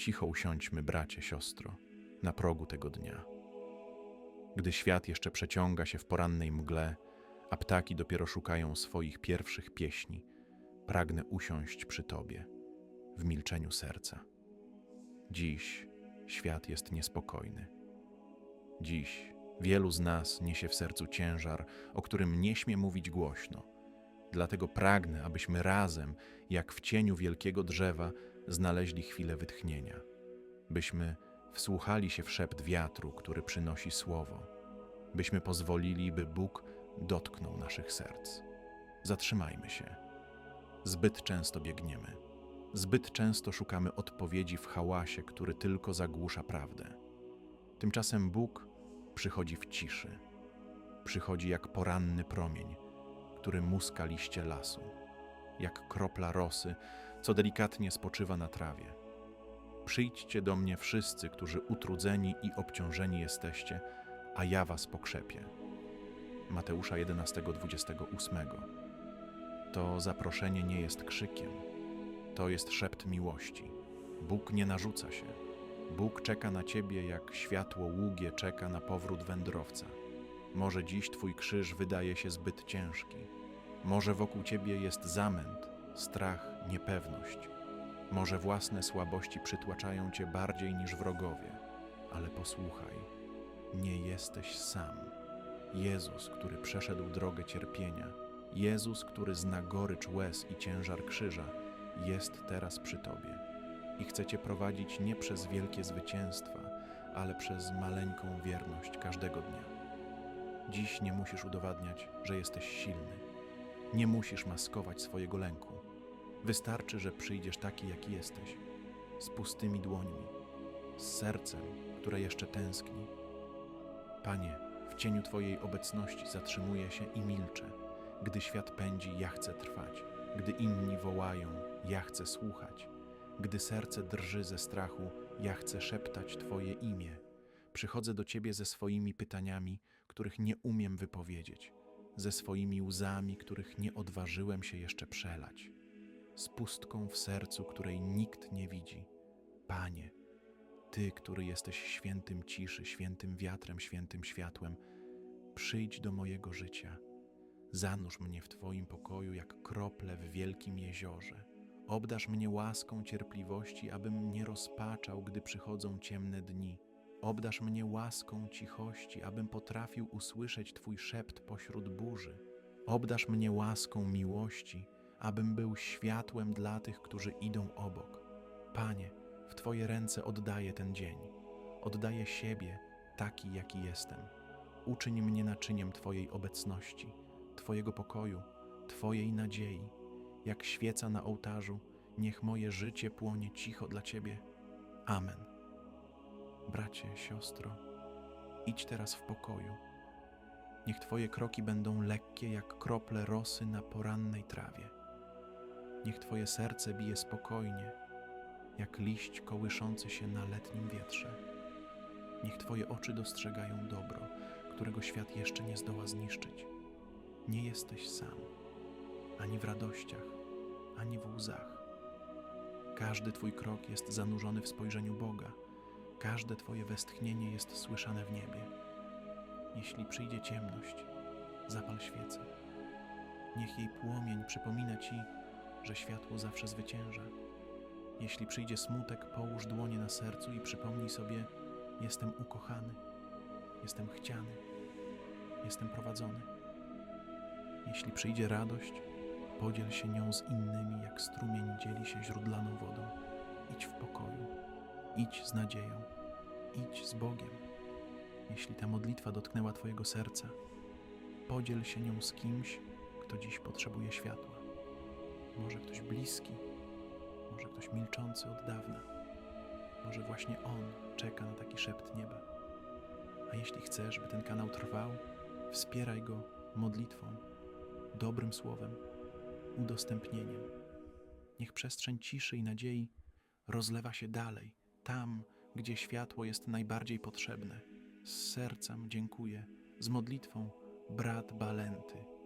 Cicho usiądźmy, bracie, siostro, na progu tego dnia. Gdy świat jeszcze przeciąga się w porannej mgle, a ptaki dopiero szukają swoich pierwszych pieśni, pragnę usiąść przy Tobie, w milczeniu serca. Dziś świat jest niespokojny. Dziś wielu z nas niesie w sercu ciężar, o którym nie śmie mówić głośno. Dlatego pragnę, abyśmy razem, jak w cieniu wielkiego drzewa, znaleźli chwilę wytchnienia. Byśmy wsłuchali się w szept wiatru, który przynosi słowo. Byśmy pozwolili, by Bóg dotknął naszych serc. Zatrzymajmy się. Zbyt często biegniemy. Zbyt często szukamy odpowiedzi w hałasie, który tylko zagłusza prawdę. Tymczasem Bóg przychodzi w ciszy. Przychodzi jak poranny promień, który muska liście lasu, jak kropla rosy, co delikatnie spoczywa na trawie. Przyjdźcie do mnie wszyscy, którzy utrudzeni i obciążeni jesteście, a ja was pokrzepię. Mateusza 11:28. To zaproszenie nie jest krzykiem, to jest szept miłości. Bóg nie narzuca się. Bóg czeka na ciebie, jak światło ługie czeka na powrót wędrowca. Może dziś twój krzyż wydaje się zbyt ciężki. Może wokół ciebie jest zamęt, strach, niepewność. Może własne słabości przytłaczają cię bardziej niż wrogowie, ale posłuchaj, nie jesteś sam. Jezus, który przeszedł drogę cierpienia, Jezus, który zna gorycz łez i ciężar krzyża, jest teraz przy tobie i chce cię prowadzić nie przez wielkie zwycięstwa, ale przez maleńką wierność każdego dnia. Dziś nie musisz udowadniać, że jesteś silny. Nie musisz maskować swojego lęku. Wystarczy, że przyjdziesz taki, jaki jesteś, z pustymi dłońmi, z sercem, które jeszcze tęskni. Panie, w cieniu Twojej obecności zatrzymuję się i milczę. Gdy świat pędzi, ja chcę trwać. Gdy inni wołają, ja chcę słuchać. Gdy serce drży ze strachu, ja chcę szeptać Twoje imię. Przychodzę do Ciebie ze swoimi pytaniami, których nie umiem wypowiedzieć, ze swoimi łzami, których nie odważyłem się jeszcze przelać, z pustką w sercu, której nikt nie widzi. Panie, Ty, który jesteś świętym ciszy, świętym wiatrem, świętym światłem, przyjdź do mojego życia. Zanurz mnie w Twoim pokoju jak krople w wielkim jeziorze. Obdasz mnie łaską cierpliwości, abym nie rozpaczał, gdy przychodzą ciemne dni. Obdasz mnie łaską cichości, abym potrafił usłyszeć Twój szept pośród burzy. Obdasz mnie łaską miłości, abym był światłem dla tych, którzy idą obok. Panie, w Twoje ręce oddaję ten dzień. Oddaję siebie taki, jaki jestem. Uczyń mnie naczyniem Twojej obecności, Twojego pokoju, Twojej nadziei. Jak świeca na ołtarzu, niech moje życie płonie cicho dla Ciebie. Amen. Bracie, siostro, idź teraz w pokoju. Niech Twoje kroki będą lekkie jak krople rosy na porannej trawie. Niech Twoje serce bije spokojnie, jak liść kołyszący się na letnim wietrze. Niech Twoje oczy dostrzegają dobro, którego świat jeszcze nie zdoła zniszczyć. Nie jesteś sam, ani w radościach, ani w łzach. Każdy Twój krok jest zanurzony w spojrzeniu Boga, każde Twoje westchnienie jest słyszane w niebie. Jeśli przyjdzie ciemność, zapal świecę. Niech jej płomień przypomina Ci, że światło zawsze zwycięża. Jeśli przyjdzie smutek, połóż dłonie na sercu i przypomnij sobie: Jestem ukochany, jestem chciany, jestem prowadzony. Jeśli przyjdzie radość, podziel się nią z innymi, jak strumień dzieli się źródlaną wodą. Idź w pokoju, idź z nadzieją, idź z Bogiem. Jeśli ta modlitwa dotknęła Twojego serca, podziel się nią z kimś, kto dziś potrzebuje światła. Może ktoś bliski, może ktoś milczący od dawna. Może właśnie on czeka na taki szept nieba. A jeśli chcesz, by ten kanał trwał, wspieraj go modlitwą, dobrym słowem, udostępnieniem. Niech przestrzeń ciszy i nadziei rozlewa się dalej, tam, gdzie światło jest najbardziej potrzebne. Z sercem dziękuję, z modlitwą brat Balenty.